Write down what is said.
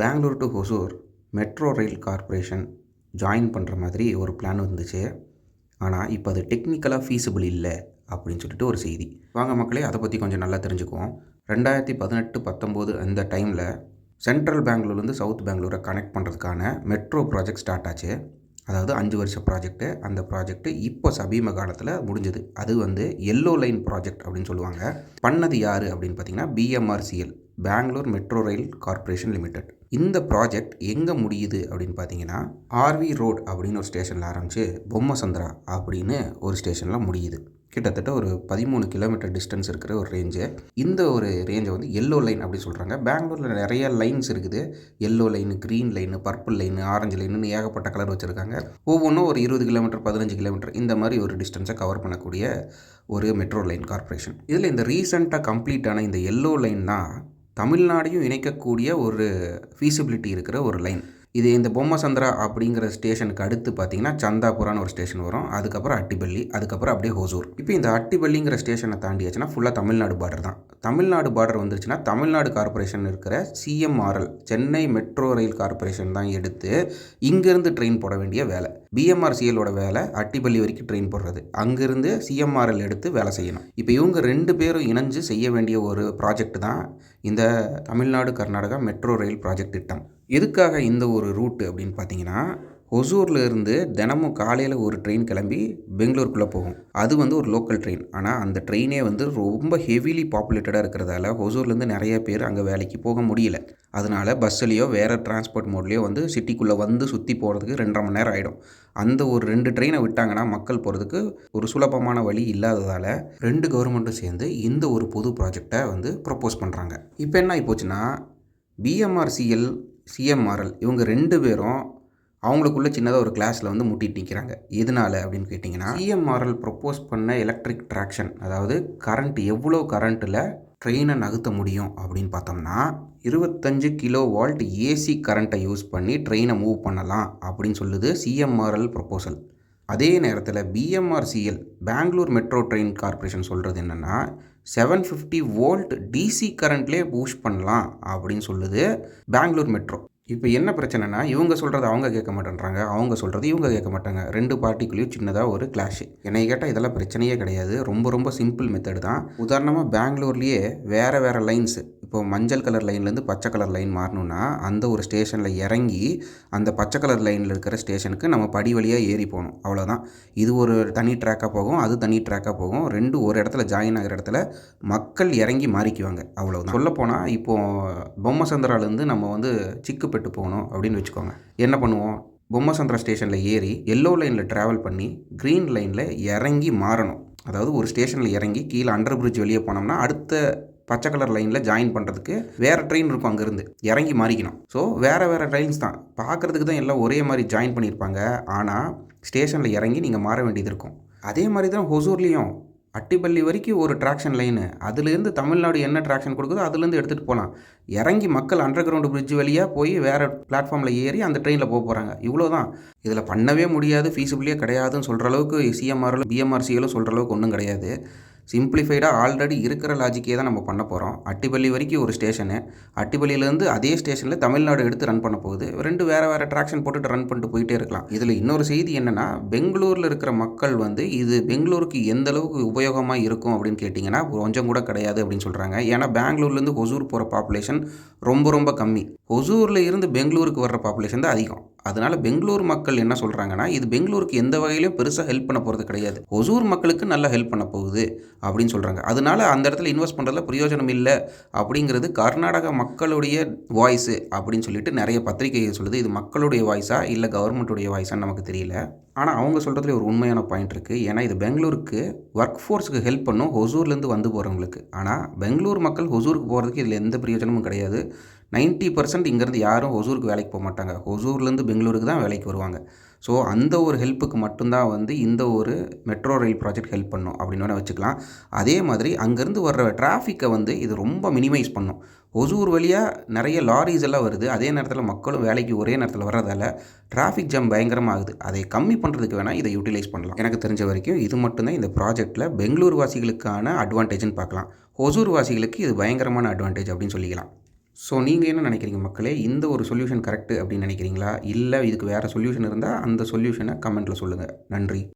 Bengaluru to Hosur metro rail corporation join பண்ணுற மாதிரி ஒரு பிளான் வந்துச்சு ஆனால் இப்போ அது டெக்னிக்கலாக ஃபீஸிபிள் இல்லை அப்படின்னு சொல்லிட்டு ஒரு செய்தி. வாங்க மக்களே அதை பற்றி கொஞ்சம் நல்லா தெரிஞ்சுக்குவோம். ரெண்டாயிரத்தி பதினெட்டு பத்தொம்போது அந்த டைமில் சென்ட்ரல் பெங்களூர்லேருந்து சவுத் பெங்களூரை கனெக்ட் பண்ணுறதுக்கான மெட்ரோ ப்ராஜெக்ட் ஸ்டார்ட் ஆச்சு. அதாவது அஞ்சு வருஷ ப்ராஜெக்ட்டு அந்த ப்ராஜெக்ட்டு இப்போ சமீப காலத்தில் முடிஞ்சது. அது வந்து எல்லோ லைன் ப்ராஜெக்ட் அப்படின்னு சொல்லுவாங்க. பண்ணது யார் அப்படின்னு பார்த்தீங்கன்னா BMRCL Bengaluru metro rail corporation limited. இந்த ப்ராஜெக்ட் எங்கே முடியுது அப்படின்னு பார்த்தீங்கன்னா ஆர்வி ரோட் அப்படின்னு ஒரு ஸ்டேஷனில் ஆரம்பித்து பொம்மை சந்திரா அப்படின்னு ஒரு ஸ்டேஷனில் முடியுது. கிட்டத்தட்ட ஒரு பதிமூணு கிலோமீட்டர் டிஸ்டன்ஸ் இருக்கிற ஒரு ரேஞ்சு இந்த ஒரு ரேஞ்சை வந்து எல்லோ லைன் அப்படி சொல்கிறாங்க பெங்களூரில் நிறைய லைன்ஸ் இருக்குது. Yellow line green line purple line orange லைனுன்னு ஏகப்பட்ட கலர் வச்சுருக்காங்க. ஒவ்வொன்றும் ஒரு இருபது கிலோமீட்டர் பதினஞ்சு கிலோமீட்டர் இந்த மாதிரி ஒரு டிஸ்டன்ஸை கவர் பண்ணக்கூடிய ஒரு மெட்ரோ லைன் கார்ப்பரேஷன் இதில் இந்த ரீசெண்டாக கம்ப்ளீட்டான இந்த எல்லோ லைன் தான் தமிழ்நாடையும் இணைக்கக்கூடிய ஒரு ஃபீஸிபிலிட்டி இருக்கிற ஒரு லைன் இது இந்த பொம்மசந்திரா அப்படிங்கிற ஸ்டேஷனுக்கு அடுத்து பார்த்தீங்கன்னா சந்தாபுரான்னு ஒரு ஸ்டேஷன் வரும். அதுக்கப்புறம் அட்டிப்பள்ளி அதுக்கப்புறம் அப்படியே ஹோசூர். இப்போ இந்த அட்டிப்பள்ளிங்கிற ஸ்டேஷனை தாண்டியாச்சுன்னா ஃபுல்லாக தமிழ்நாடு பார்டர் தான். தமிழ்நாடு பார்டர் வந்துருச்சுன்னா தமிழ்நாடு கார்ப்பரேஷன் இருக்கிற CMRL Chennai metro rail corporation தான் எடுத்து இங்கேருந்து ட்ரெயின் போட வேண்டிய வேலை. பிஎம்ஆர்சிஎலோட வேலை அட்டிப்பள்ளி வரைக்கும் ட்ரெயின் போடுறது. அங்கேருந்து சிஎம்ஆர்எல் எடுத்து வேலை செய்யணும். இப்போ இவங்க ரெண்டு பேரும் இணைஞ்சு செய்ய வேண்டிய ஒரு ப்ராஜெக்ட் தான் இந்த Tamil Nadu Karnataka metro rail project திட்டம். எதுக்காக இந்த ஒரு ரூட்டு அப்படின்னு பார்த்தீங்கன்னா ஒசூரில் இருந்து தினமும் காலையில் ஒரு ட்ரெயின் கிளம்பி பெங்களூருக்குள்ளே போகும். அது வந்து ஒரு லோக்கல் ட்ரெயின் ஆனால் அந்த ட்ரெயினே வந்து ரொம்ப ஹெவிலி பாப்புலேட்டடாக இருக்கிறதால ஒசூர்லேருந்து நிறைய பேர் அங்கே வேலைக்கு போக முடியல. அதனால் பஸ்ஸுலேயோ வேறு டிரான்ஸ்போர்ட் மோட்லேயோ வந்து சிட்டிக்குள்ளே வந்து சுற்றி போகிறதுக்கு ரெண்டரை மணி நேரம் ஆகிடும் அந்த ஒரு ரெண்டு ட்ரெயினை விட்டாங்கன்னா மக்கள் போகிறதுக்கு ஒரு சுலபமான வழி இல்லாததால் ரெண்டு கவர்மெண்ட்டும் சேர்ந்து இந்த ஒரு பொது ப்ராஜெக்டை வந்து ப்ரப்போஸ் பண்ணுறாங்க இப்போ என்ன ஆகிப்போச்சுன்னா பிஎம்ஆர்சிஎல் சிஎம்ஆர்எல் இவங்க ரெண்டு பேரும் அவங்களுக்குள்ள சின்னதாக ஒரு கிளாஸில் வந்து முட்டிட்டு நிற்கிறாங்க எதனால அப்படின்னு கேட்டிங்கன்னா சிஎம்ஆர்எல் ப்ரொப்போஸ் பண்ண எலக்ட்ரிக் ட்ராக்ஷன் அதாவது கரண்ட் எவ்வளோ கரண்ட்டில் ட்ரெயினை நகர்த்த முடியும் அப்படின்னு பார்த்தோம்னா இருபத்தஞ்சு கிலோ வால்ட் ஏசி கரண்ட்டை யூஸ் பண்ணி ட்ரெயினை மூவ் பண்ணலாம் அப்படின்னு சொல்லுது சிஎம்ஆர்எல் ப்ரொப்போசல் அதே நேரத்தில் BMRCL Bengaluru metro train corporation சொல்கிறது என்னென்னா செவன் ஃபிஃப்டி வோல்ட் டிசி கரண்ட்லேயே பூஸ்ட் பண்ணலாம் அப்படின்னு சொல்லுது பெங்களூர் மெட்ரோ இப்போ என்ன பிரச்சனைனா இவங்க சொல்கிறது அவங்க கேட்க மாட்டேன்றாங்க. அவங்க சொல்கிறது இவங்க கேட்க மாட்டாங்க. ரெண்டு பார்ட்டிக்குள்ளேயும் சின்னதாக ஒரு கிளாஷ் என்னை கேட்டால் இதெல்லாம் பிரச்சனையே கிடையாது. ரொம்ப ரொம்ப சிம்பிள் மெத்தட் தான். உதாரணமாக பெங்களூர்லேயே வேறு வேறு லைன்ஸு இப்போ மஞ்சள் கலர் லைன்லேருந்து பச்சை கலர் லைன் மாறணும்னா அந்த ஒரு ஸ்டேஷனில் இறங்கி அந்த பச்சை கலர் லைனில் இருக்கிற ஸ்டேஷனுக்கு நம்ம படி வழியாக ஏறி போகணும். அவ்வளோதான் இது ஒரு தனி ட்ராக்காக போகும் அது தனி ட்ராக்காக போகும். ரெண்டு ஒரு இடத்துல ஜாயின் ஆகிற இடத்துல மக்கள் இறங்கி மாறிக்குவாங்க. அவ்வளோதான் சொல்லப்போனால் இப்போது பொம்மசந்திராலேருந்து நம்ம வந்து சிக்குப்பெட்டு போகணும் அப்படின்னு வச்சுக்கோங்க. என்ன பண்ணுவோம்? பொம்மசந்திரா ஸ்டேஷனில் ஏறி எல்லோ லைனில் ட்ராவல் பண்ணி க்ரீன் லைனில் இறங்கி மாறணும். அதாவது ஒரு ஸ்டேஷனில் இறங்கி கீழே அண்டர் பிரிட்ஜ் வெளியே போனோம்னா அடுத்த பச்சை கலர் லைனில் ஜாயின் பண்ணுறதுக்கு வேறு ட்ரெயின் இருக்கும் அங்கேருந்து. இறங்கி மாறிக்கணும். ஸோ வேறு வேறு ட்ரெயின்ஸ் தான். பார்க்குறதுக்கு தான் எல்லாம் ஒரே மாதிரி ஜாயின் பண்ணியிருப்பாங்க. ஆனால் ஸ்டேஷனில் இறங்கி நீங்கள் மாற வேண்டியது இருக்கும். அதே மாதிரி தான் ஹொசூர்லேயும். அட்டிப்பள்ளி வரைக்கும் ஒரு ட்ராக்ஷன் லைனு அதுலேருந்து தமிழ்நாடு என்ன ட்ராக்ஷன் கொடுக்குதோ அதுலேருந்து எடுத்துகிட்டு போகலாம் இறங்கி மக்கள் அண்டர் கிரவுண்டு பிரிட்ஜ் வழியாக போய் வேறு பிளாட்ஃபார்மில் ஏறி அந்த ட்ரெயினில் போக போகிறாங்க இவ்வளோ தான். இதில் பண்ணவே முடியாது. ஃபீஸிபிளியே கிடையாதுன்னு சொல்கிற அளவுக்கு சிஎம்ஆரில் பிஎம்ஆர்சியிலும் சொல்கிற அளவுக்கு ஒன்றும் கிடையாது. சிம்பிளிஃபைடாக ஆல்ரெடி இருக்கிற லாஜிக்கே தான் நம்ம பண்ண போகிறோம் அட்டிப்பள்ளி வரைக்கும் ஒரு ஸ்டேஷனு. அட்டிப்பள்ளியிலேருந்து அதே ஸ்டேஷனில் தமிழ்நாடு எடுத்து ரன் பண்ண போகுது. ரெண்டு வேறு வேறு ட்ராக்ஷன் போட்டுட்டு ரன் பண்ணிட்டு போயிட்டே இருக்கலாம். இதில் இன்னொரு செய்தி என்னென்னா பெங்களூரில் இருக்கிற மக்கள் வந்து இது பெங்களூருக்கு எந்த அளவுக்கு உபயோகமாக இருக்கும் அப்படின்னு கேட்டிங்கன்னா கொஞ்சம் கூட கிடையாது அப்படின்னு சொல்கிறாங்க ஏன்னா பெங்களூர்லேருந்து ஹொசூர் போகிற பாப்புலேஷன் ரொம்ப ரொம்ப கம்மி. ஹொசூரில் இருந்து பெங்களூருக்கு வர்ற பாப்புலேஷன் தான் அதிகம். அதனால் பெங்களூர் மக்கள் என்ன சொல்கிறாங்கன்னா இது பெங்களூருக்கு எந்த வகையிலையும் பெருசாக ஹெல்ப் பண்ண போகிறது கிடையாது. ஒசூர் மக்களுக்கு நல்லா ஹெல்ப் பண்ண போகுது அப்படின்னு சொல்கிறாங்க அதனால அந்த இடத்துல இன்வெஸ்ட் பண்ணுறதுல பிரயோஜனம் இல்லை அப்படிங்கிறது கர்நாடகா மக்களுடைய வாய்ஸு அப்படின்னு சொல்லிட்டு நிறைய பத்திரிகைகள் சொல்லுது. இது மக்களுடைய வாய்ஸா இல்லை கவர்மெண்ட்டுடைய வாய்ஸான்னு நமக்கு தெரியல. ஆனால் அவங்க சொல்கிறதுல ஒரு உண்மையான பாயிண்ட் இருக்குது ஏன்னா இது பெங்களூருக்கு ஒர்க் ஃபோர்ஸுக்கு ஹெல்ப் பண்ணும் ஹொசூர்லேருந்து வந்து போகிறவங்களுக்கு ஆனால் பெங்களூர் மக்கள் ஹொசூருக்கு போகிறதுக்கு இதில் எந்த பிரயோஜனமும் கிடையாது. நைன்ட்டி பர்சன்ட் இங்கேருந்து யாரும் ஒசூருக்கு வேலைக்கு போக மாட்டாங்க. ஒசூர்லேருந்து பெங்களூருக்கு தான் வேலைக்கு வருவாங்க. ஸோ அந்த ஒரு ஹெல்ப்புக்கு மட்டும்தான் வந்து இந்த ஒரு மெட்ரோ ரயில் ப்ராஜெக்ட் ஹெல்ப் பண்ணும் அப்படின்னு வச்சுக்கலாம். அதே மாதிரி அங்கேருந்து வர்ற டிராஃபிக்கை வந்து இது ரொம்ப மினிமைஸ் பண்ணும். ஒசூர் வழியாக நிறைய லாரிஸ் எல்லாம் வருது. அதே நேரத்தில் மக்களும் வேலைக்கு ஒரே நேரத்தில் வர்றதால டிராஃபிக் ஜாம் பயங்கரமாக ஆகுது அதை கம்மி பண்ணுறதுக்கு வேணால் இதை யூட்டிலைஸ் பண்ணலாம். எனக்கு தெரிஞ்ச வரைக்கும் இது மட்டும்தான் இந்த ப்ராஜெக்ட்டில் பெங்களூர் வாசிகளுக்கான அட்வான்டேஜ்னு பார்க்கலாம். ஒசூர் வாசிகளுக்கு இது பயங்கரமான அட்வான்டேஜ் அப்படின்னு சொல்லிக்கலாம். ஸோ நீங்கள் என்ன நினைக்கிறீங்க மக்களே? இந்த ஒரு சொல்யூஷன் கரெக்டு அப்படின்னு நினைக்கிறீங்களா? இல்லை இதுக்கு வேறு சொல்யூஷன் இருந்தால் அந்த சொல்யூஷனை கமெண்ட்டில் சொல்லுங்கள் நன்றி.